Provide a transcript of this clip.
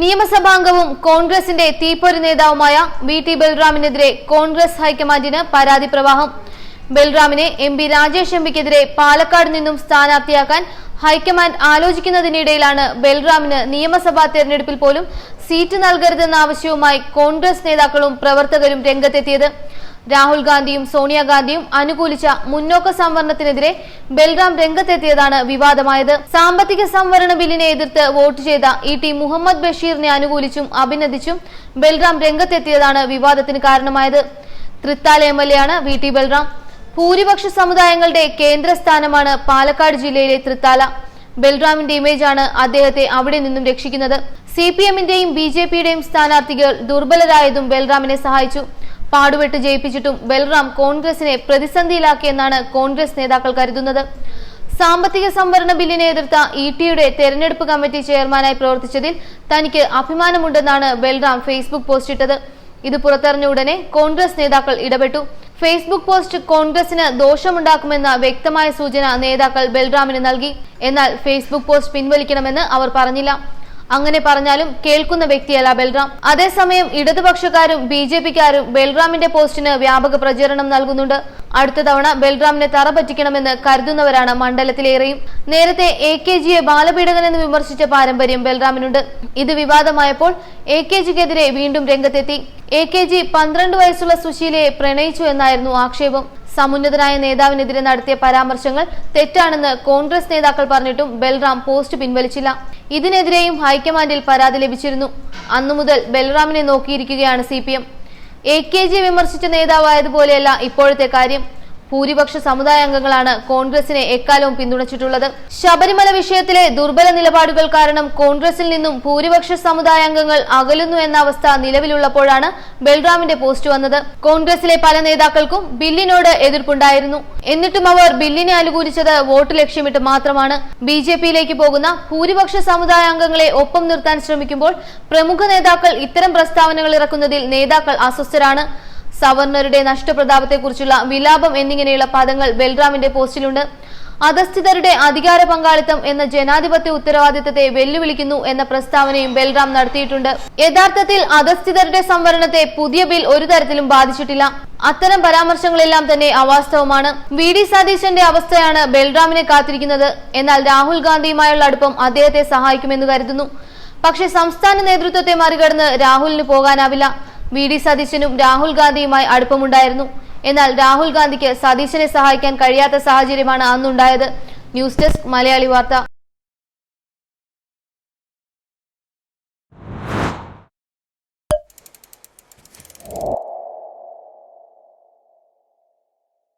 നിയമസഭാംഗവും കോൺഗ്രസിന്റെ തീപ്പൊരി നേതാവുമായ വി ടി ബൽറാമിനെതിരെ കോൺഗ്രസ് ഹൈക്കമാൻഡിന് പരാതി പ്രവാഹം. ബൽറാമിനെ എം പി രാജേഷ് എംപിക്കെതിരെ പാലക്കാട് നിന്നും സ്ഥാനാർത്ഥിയാക്കാൻ ഹൈക്കമാൻഡ് ആലോചിക്കുന്നതിനിടയിലാണ് ബൽറാമിന് നിയമസഭാ തെരഞ്ഞെടുപ്പിൽ പോലും സീറ്റ് നൽകരുതെന്ന ആവശ്യവുമായി കോൺഗ്രസ് നേതാക്കളും പ്രവർത്തകരും രംഗത്തെത്തിയത്. രാഹുൽ ഗാന്ധിയും സോണിയാഗാന്ധിയും അനുകൂലിച്ച മുന്നോക്ക സംവരണത്തിനെതിരെ ബൽറാം രംഗത്തെത്തിയതാണ് വിവാദമായത്. സാമ്പത്തിക സംവരണ ബില്ലിനെ എതിർത്ത് വോട്ട് ചെയ്ത ഇ ടി മുഹമ്മദ് ബഷീറിനെ അനുകൂലിച്ചും അഭിനന്ദിച്ചും ബൽറാം രംഗത്തെത്തിയതാണ് വിവാദത്തിന് കാരണമായത്. തൃത്താല എം എൽ എ ആണ് വി ടി ബൽറാം. ഭൂരിപക്ഷ സമുദായങ്ങളുടെ കേന്ദ്രസ്ഥാനമാണ് പാലക്കാട് ജില്ലയിലെ തൃത്താല. ബൽറാമിന്റെ ആണ് അദ്ദേഹത്തെ അവിടെ നിന്നും രക്ഷിക്കുന്നത്. സി പി എമ്മിന്റെയും ബി ജെ പിയുടെയും സ്ഥാനാർത്ഥികൾ ദുർബലരായതും ബൽറാമിനെ സഹായിച്ചു. പാടുപെട്ട് ജയിപ്പിച്ചിട്ടും ബൽറാം കോൺഗ്രസിനെ പ്രതിസന്ധിയിലാക്കിയെന്നാണ് കോൺഗ്രസ് നേതാക്കൾ കരുതുന്നത്. സാമ്പത്തിക സംവരണ ബില്ലിനെ എതിർത്ത ഇ ടിയുടെ തെരഞ്ഞെടുപ്പ് കമ്മിറ്റി ചെയർമാനായി പ്രവർത്തിച്ചതിൽ തനിക്ക് അഭിമാനമുണ്ടെന്നാണ് ബൽറാം ഫേസ്ബുക്ക് പോസ്റ്റ് ഇട്ടത്. ഇത് പുറത്തറിഞ്ഞ ഉടനെ കോൺഗ്രസ് നേതാക്കൾ ഇടപെട്ടു. ഫേസ്ബുക്ക് പോസ്റ്റ് കോൺഗ്രസിന് ദോഷമുണ്ടാക്കുമെന്ന വ്യക്തമായ സൂചന നേതാക്കൾ ബൽറാമിന് നൽകി. എന്നാൽ ഫേസ്ബുക്ക് പോസ്റ്റ് പിൻവലിക്കണമെന്ന് അവർ പറഞ്ഞില്ല. അങ്ങനെ പറഞ്ഞാലും കേൾക്കുന്ന വ്യക്തിയല്ല ബൽറാം. അതേസമയം ഇടതുപക്ഷക്കാരും ബി ജെ പിക്കാരും ബൽറാമിന്റെ പോസ്റ്റിന് വ്യാപക പ്രചരണം നൽകുന്നുണ്ട്. അടുത്ത തവണ ബൽറാമിനെ തറ പറ്റിക്കണമെന്ന് കരുതുന്നവരാണ് മണ്ഡലത്തിലേറെയും. നേരത്തെ എ കെ ജിയെ ബാലപീഡകനെന്ന് വിമർശിച്ച പാരമ്പര്യം ബൽറാമിനുണ്ട്. ഇത് വിവാദമായപ്പോൾ എ കെ ജിക്കെതിരെ വീണ്ടും രംഗത്തെത്തി. എ കെ ജി പന്ത്രണ്ട് വയസ്സുള്ള സുശീലയെ പ്രണയിച്ചു എന്നായിരുന്നു ആക്ഷേപം. സമുന്നതനായ നേതാവിനെതിരെ നടത്തിയ പരാമർശങ്ങൾ തെറ്റാണെന്ന് കോൺഗ്രസ് നേതാക്കൾ പറഞ്ഞിട്ടും ബൽറാം പോസ്റ്റ് പിൻവലിച്ചില്ല. ഇതിനെതിരെയും ഹൈക്കമാൻഡിൽ പരാതി ലഭിച്ചിരുന്നു. അന്നുമുതൽ ബൽറാമിനെ നോക്കിയിരിക്കുകയാണ് C P M. A K G വിമർശിച്ച നേതാവായതുപോലെയല്ല ഇപ്പോഴത്തെ കാര്യം. ഭൂരിപക്ഷ സമുദായ അംഗങ്ങളാണ് കോൺഗ്രസിനെ എക്കാലവും പിന്തുണച്ചിട്ടുള്ളത്. ശബരിമല വിഷയത്തിലെ ദുർബല നിലപാടുകൾ കാരണം കോൺഗ്രസിൽ നിന്നും ഭൂരിപക്ഷ സമുദായ അംഗങ്ങൾ അകലുന്നു എന്ന അവസ്ഥ നിലവിലുള്ളപ്പോഴാണ് ബൽറാമിന്റെ പോസ്റ്റ് വന്നത്. കോൺഗ്രസിലെ പല നേതാക്കൾക്കും ബില്ലിനോട് എതിർപ്പുണ്ടായിരുന്നു. എന്നിട്ടും അവർ ബില്ലിനെ അനുകൂലിച്ചത് വോട്ട് ലക്ഷ്യമിട്ട് മാത്രമാണ്. ബി ജെ പിയിലേക്ക് പോകുന്ന ഭൂരിപക്ഷ സമുദായ അംഗങ്ങളെ ഒപ്പം നിർത്താൻ ശ്രമിക്കുമ്പോൾ പ്രമുഖ നേതാക്കൾ ഇത്തരം പ്രസ്താവനകൾ ഇറക്കുന്നതിൽ നേതാക്കൾ അസ്വസ്ഥരാണ്. സവർണരുടെ നഷ്ടപ്രതാപത്തെക്കുറിച്ചുള്ള വിലാപം എന്നിങ്ങനെയുള്ള പദങ്ങൾ ബൽറാമിന്റെ പോസ്റ്റിലുണ്ട്. അധസ്ഥിതരുടെ അധികാര പങ്കാളിത്തം എന്ന ജനാധിപത്യ ഉത്തരവാദിത്തത്തെ വെല്ലുവിളിക്കുന്നു എന്ന പ്രസ്താവനയും ബൽറാം നടത്തിയിട്ടുണ്ട്. യഥാർത്ഥത്തിൽ അധസ്ഥിതരുടെ സംവരണത്തെ പുതിയ ബിൽ ഒരു തരത്തിലും ബാധിച്ചിട്ടില്ല. അത്തരം പരാമർശങ്ങളെല്ലാം തന്നെ അവാസ്തവമാണ്. വി ഡി സതീശന്റെ അവസ്ഥയാണ് ബൽറാമിനെ കാത്തിരിക്കുന്നത്. എന്നാൽ രാഹുൽ ഗാന്ധിയുമായുള്ള അടുപ്പം അദ്ദേഹത്തെ സഹായിക്കുമെന്ന് കരുതുന്നു. പക്ഷേ സംസ്ഥാന നേതൃത്വത്തെ മറികടന്ന് രാഹുലിന് പോകാനാവില്ല. വി ഡി സതീശനും രാഹുൽ ഗാന്ധിയുമായി അടുപ്പമുണ്ടായിരുന്നു. എന്നാൽ രാഹുൽ ഗാന്ധിക്ക് സതീശനെ സഹായിക്കാൻ കഴിയാത്ത സാഹചര്യമാണ് അന്നുണ്ടായത്. ന്യൂസ് ഡെസ്ക് മലയാളി വാർത്ത.